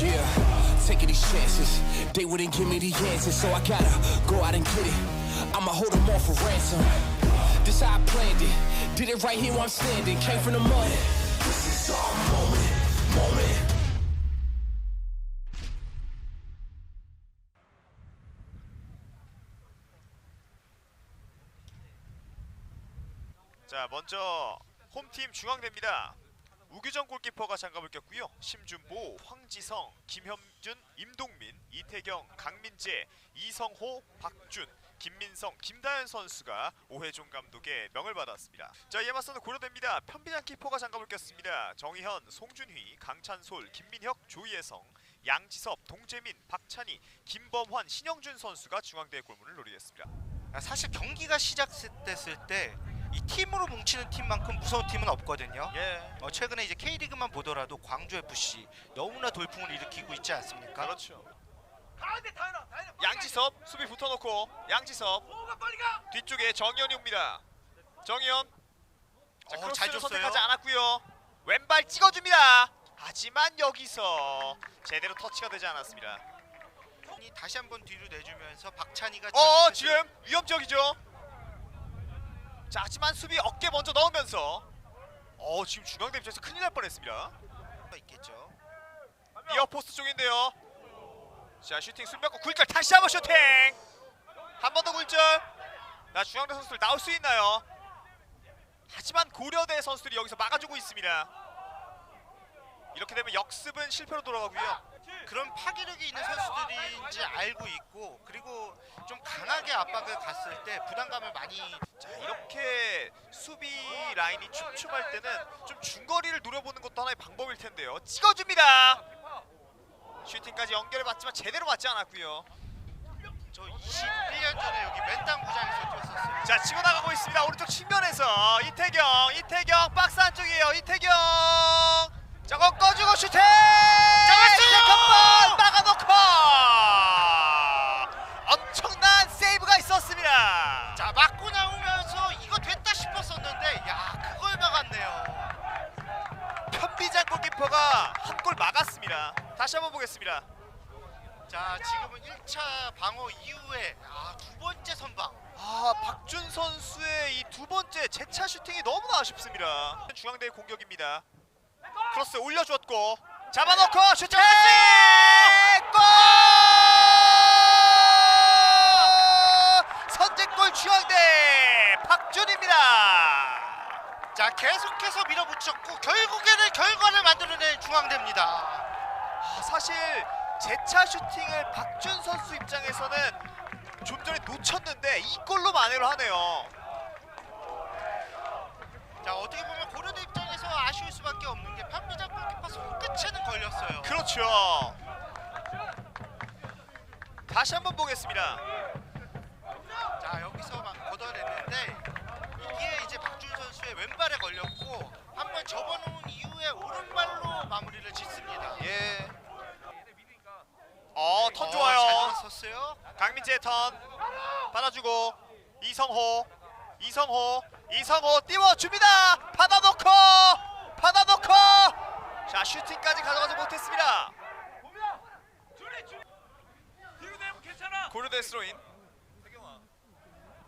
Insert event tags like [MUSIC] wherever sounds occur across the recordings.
Yeah, taking these chances. They wouldn't give me the answers, so I gotta go out and get it. I'ma hold them all for ransom. This how I planned it. Did it right here where I'm standing. Came from the mud. This is our moment, moment. 자 먼저 홈팀 중앙대입니다. 우규정 골키퍼가 장갑을 꼈고요. 심준보, 황지성, 김현준, 임동민, 이태경, 강민재, 이성호, 박준, 김민성, 김다현 선수가 오해종 감독의 명을 받았습니다. 자 이에 맞서는 고려대입니다. 편빈양 키퍼가 장갑을 꼈습니다. 정희현, 송준휘, 강찬솔, 김민혁, 조희혜성, 양지섭, 동재민, 박찬희, 김범환, 신영준 선수가 중앙대 골문을 노리겠습니다. 아, 사실 경기가 시작됐을 때 이 팀으로 뭉치는 팀만큼 무서운 팀은 없거든요. 예, 어, 최근에 이제 K리그만 보더라도 광주 FC 너무나 돌풍을 일으키고 있지 않습니까? 그렇죠. 양지섭 수비 붙어놓고 양지섭 뒤쪽에 정현이 옵니다. 정현 자 어, 잘 줬어요. 선택하지 않았고요. 왼발 찍어줍니다. 하지만 여기서 제대로 터치가 되지 않았습니다. 이 다시 한번 뒤로 내주면서 박찬희가 어 지금 위험적이죠. 자 하지만 수비 어깨 먼저 넣으면서 어 지금 중앙대 입장에서 큰일 날 뻔했습니다. 있겠죠. 니어 포스트 쪽인데요. 자 슈팅 숨겼고 굴절 다시 한번 슈팅. 한 번 더 굴절. 자 중앙대 선수들 나올 수 있나요? 하지만 고려대 선수들이 여기서 막아주고 있습니다. 이렇게 되면 역습은 실패로 돌아가고요. 그런 파괴력이 있는 선수들인지 알고 있고 그리고 좀 강하게 압박을 갔을 때 부담감을 많이 자 이렇게 수비 라인이 촘촘할 때는 좀 중거리를 노려보는 것도 하나의 방법일 텐데요. 찍어줍니다. 슈팅까지 연결해 봤지만 제대로 맞지 않았고요. 저 21년 전에 여기 맨땅 구장에서 뛰었었어요. 자 치고 나가고 있습니다 오른쪽 측면에서 이태경 이태경 박스 안쪽이에요 이태경 자 꺾어주고 슈팅! 잡았어요! 한번! 막아놓고 엄청난 세이브가 있었습니다! 자 맞고 나오면서 이거 됐다 싶었었는데 야 그걸 막았네요. 편비장 골키퍼가 한 골 막았습니다. 다시 한번 보겠습니다. 자 지금은 1차 방어 이후에 아, 두 번째 선방. 아 박준 선수의 이 두 번째 재차 슈팅이 너무나 아쉽습니다. 중앙대의 공격입니다 크로스 올려주었고 잡아놓고 슈팅! 골! 선제골 중앙대 박준입니다. 자 계속해서 밀어붙였고 결국에는 결과를 만들어낸 중앙대입니다. 아, 사실 재차 슈팅을 박준 선수 입장에서는 좀 전에 놓쳤는데 이 골로 만회를 하네요. 자 어떻게 보면 고려대 입장에서 아쉬울 수밖에 없는 게 판비장 골키퍼 손끝에는 걸렸어요. 그렇죠. 다시 한번 보겠습니다. 자 여기서 막 걷어냈는데 이게 이제 박준 선수의 왼발에 걸렸고 한 번 접어놓은 이후에 오른발로 마무리를 짓습니다. 예. 어, 턴 어, 좋아요. 잘 섰어요. 강민재의 턴 받아주고 이성호, 이성호, 이성호 띄워줍니다. 자 슈팅까지 가져가지 못했습니다. 고려대 스로인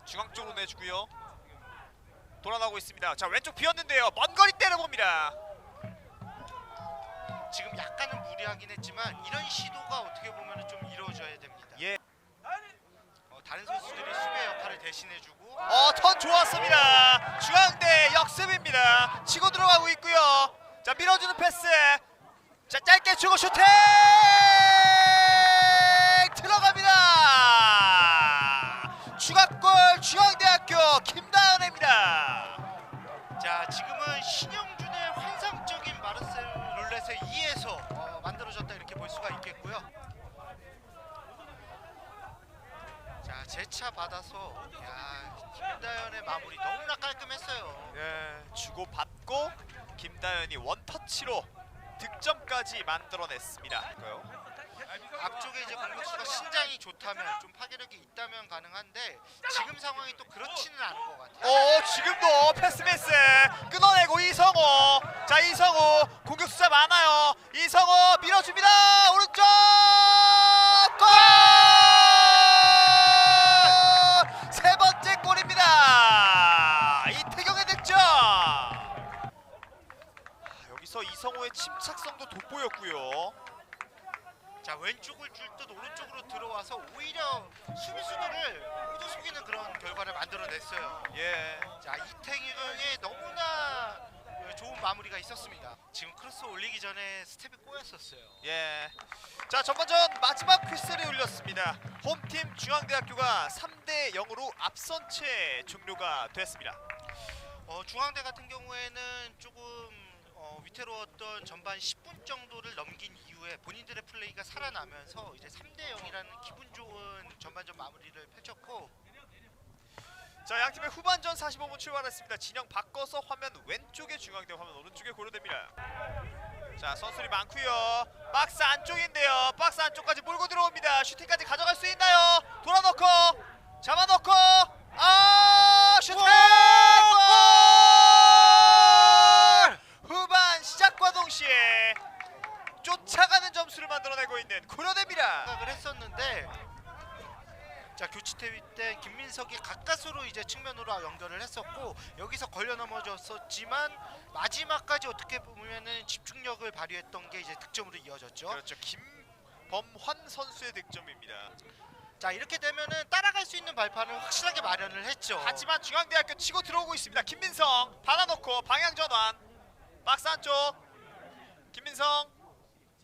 중앙 쪽으로 내주고요. 돌아나오고 있습니다. 자 왼쪽 비었는데요. 먼 거리 때려봅니다. 지금 약간은 무리하긴 했지만 이런 시도가 어떻게 보면 좀 이루어져야 됩니다. 예. 어, 다른 선수들이 수비의 역할을 대신해주고 어, 턴 좋았습니다. 중앙대 역습입니다. 치고 들어가고 있고요. 자, 밀어주는 패스. 자, 짧게 주고 슈팅! 들어갑니다. 추가골 중앙대학교 김다은입니다. 자 지금은 신영준의 환상적인 마르셀 룰렛의 2에서 어, 만들어졌다 이렇게 볼 수가 있겠고요. 자 재차 받아서 야 김다현의 마무리 너무나 깔끔했어요. 예, 주고 받고 김다현이 원터치로 득점까지 만들어냈습니다. 앞쪽에 이제 공격수가 신장이 좋다면 좀 파괴력이 있다면 가능한데 지금 상황이 또 그렇지는 않은 것 같아요. 어 지금도 패스 미스 끊어내고 이성호. 자 이성호 공격 숫자 많아요. 이성호 밀어줍니다. 오른쪽! 골 이성호의 침착성도 돋보였고요 자 왼쪽을 줄 듯 오른쪽으로 들어와서 오히려 수비수들을 호두 속이는 그런 결과를 만들어냈어요. 예 자 이태경의 너무나 좋은 마무리가 있었습니다. 지금 크로스 올리기 전에 스텝이 꼬였었어요. 예. 자 전반전 마지막 퀴즈를 올렸습니다. 홈팀 중앙대학교가 3대 0으로 앞선 채 종료가 됐습니다. 어, 중앙대 같은 경우에는 조금 어, 위태로웠던 전반 10분 정도를 넘긴 이후에 본인들의 플레이가 살아나면서 이제 3대 0이라는 기분 좋은 전반전 마무리를 펼쳤고 자 양 팀의 후반전 45분 출발했습니다. 진영 바꿔서 화면 왼쪽에 중앙대 화면 오른쪽에 고려됩니다. 자 선수들이 많고요. 박스 안쪽인데요. 박스 안쪽까지 몰고 들어옵니다. 슈팅까지 가져갈 수 있나요? 돌아놓고 잡아놓고 아 슈팅! 골! 후반 시작과 동시에 쫓아가는 점수를 만들어내고 있는 고려대입니다. 생각을 했었는데 자 교체 대위 때 김민석이 가까스로 이제 측면으로 연결을 했었고 여기서 걸려 넘어졌었지만 마지막까지 어떻게 보면은 집중력을 발휘했던 게 이제 득점으로 이어졌죠. 그렇죠. 김범환 선수의 득점입니다. 자 이렇게 되면은 따라갈 수 있는 발판을 확실하게 마련을 했죠. 하지만 중앙대학교 치고 들어오고 있습니다. 김민성 받아놓고 방향 전환. 박스 안쪽. 김민성.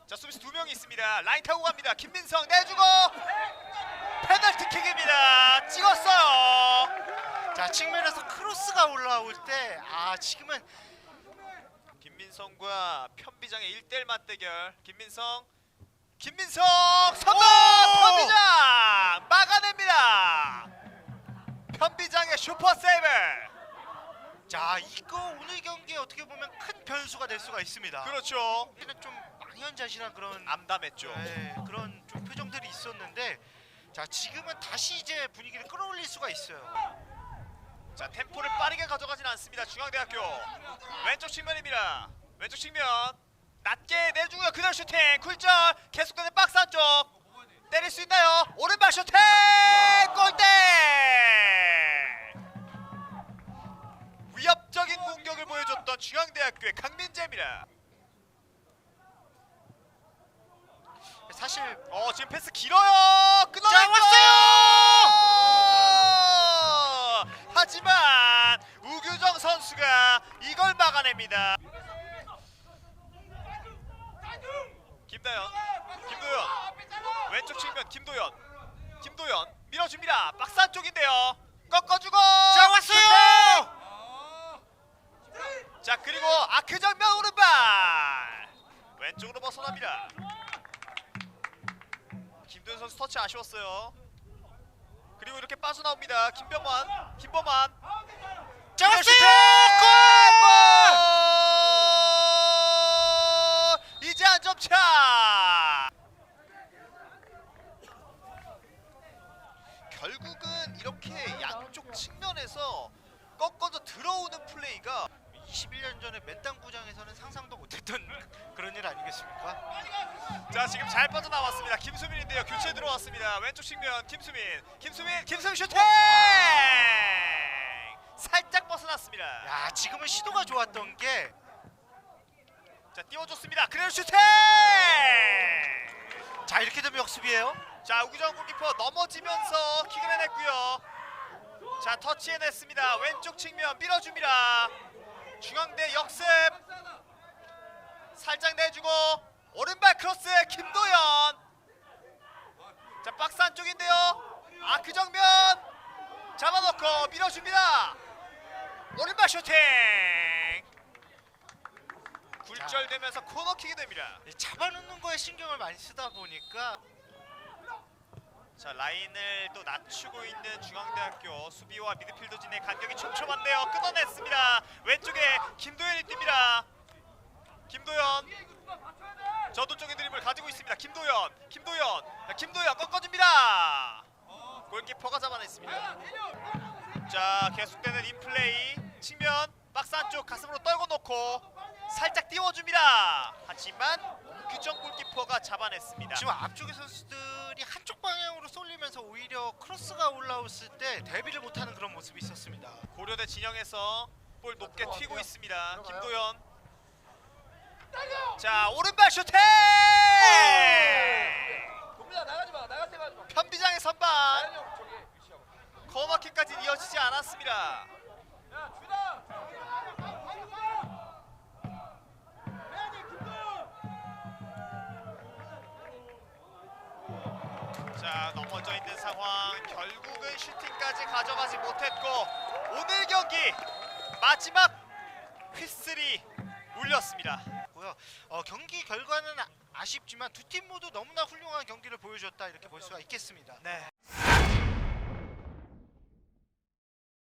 자 수비수 두 명이 있습니다. 라인 타고 갑니다. 김민성 내주고 페널티킥입니다. 찍었어요. 자 측면에서 크로스가 올라올 때 아 지금은 김민성과 편비장의 1대1 맞대결. 김민성. 김민성 선방 오! 편비장 막아냅니다. 편비장의 슈퍼 세이브. 자 이거 오늘 경기에 어떻게 보면 큰 변수가 될 수가 있습니다. 그렇죠. 여기는 좀 망연자실한 그런 암담했죠. 네, 그런 좀 표정들이 있었는데 자 지금은 다시 이제 분위기를 끌어올릴 수가 있어요. 자 템포를 빠르게 가져가진 않습니다 중앙대학교. 왼쪽 측면입니다. 왼쪽 측면. 낮게 내주고요. 그대로 슈팅. 굴절 계속되는 박스 안쪽. 때릴 수 있나요? 오른발 슈팅! 골대! 위협적인 공격을 보여줬던 중앙대학교의 강민재입니다. 사실 어 지금 패스 길어요 끊어냈고 자, 하지만 우규정 선수가 이걸 막아냅니다 김다현 김도현 왼쪽 측면 김도현 김도현 밀어줍니다 박스 안쪽인데요 꺾어주고 자, 왔어요! 자 그리고 아크 정면 오른발 왼쪽으로 벗어납니다 김도현 선수 터치 아쉬웠어요. 그리고 이렇게 빠져나옵니다. 김병만, 김범환. 자 슈팅! 골! 이제 한점 차. 결국은 이렇게 양쪽 측면에서 꺾어져 들어오는 플레이가 21년 전에 맨땅 구장에서는 상상도 못했던 [LAUGHS] 그런 일 아니겠습니까? 자 지금 잘 빠져나왔습니다. 김수민인데요. 교체 들어왔습니다. 왼쪽 측면 김수민, 김수민, 김수민 슈팅! 살짝 벗어났습니다. 야 지금은 시도가 좋았던 게 자 띄워줬습니다. 그래도 슈팅! 자 이렇게 되면 역습이에요. 자 우기정 골키퍼 넘어지면서 킥을 해냈고요. 자 터치해냈습니다. 왼쪽 측면 밀어줍니다. 중앙대 역습. 살짝 내주고 오른발 크로스 김도현. 자 박스 안쪽인데요. 아크 정면 잡아놓고 밀어줍니다. 오른발 슈팅. 굴절되면서 코너킥이 됩니다. 잡아놓는 거에 신경을 많이 쓰다 보니까 자 라인을 또 낮추고 있는 중앙대학교 수비와 미드필더진의 간격이 촘촘한데요 끊어냈습니다 왼쪽에 김도현이 뜁니다 김도현 저도 쪽에 드림을 가지고 있습니다. 김도현, 김도현, 자, 김도현 꺾어줍니다. 골키퍼가 잡아냈습니다. 자 계속되는 인플레이 측면 박스 안쪽 가슴으로 떨궈 놓고 살짝 띄워줍니다. 하지만 우규정 골키퍼가 잡아냈습니다. 지금 앞쪽의 선수들이 한쪽 쏠리면서 오히려 크로스가 올라왔을 때 대비를 못하는 그런 모습이 있었습니다. 고려대 진영에서 볼 높게 튀고 있습니다. 김도현. 자 오른발 슈팅! 동민아 나가지 마. 나갈 때 가지 마. 편비장의 선방. 코너킥까지 이어지지 않았습니다. 자 넘어져 있는 상황 결국은 슈팅까지 가져가지 못했고 오늘 경기 마지막 휘슬이 울렸습니다. 고요. 어, 경기 결과는 아, 아쉽지만 두 팀 모두 너무나 훌륭한 경기를 보여줬다 이렇게 볼 수가 있겠습니다. 네.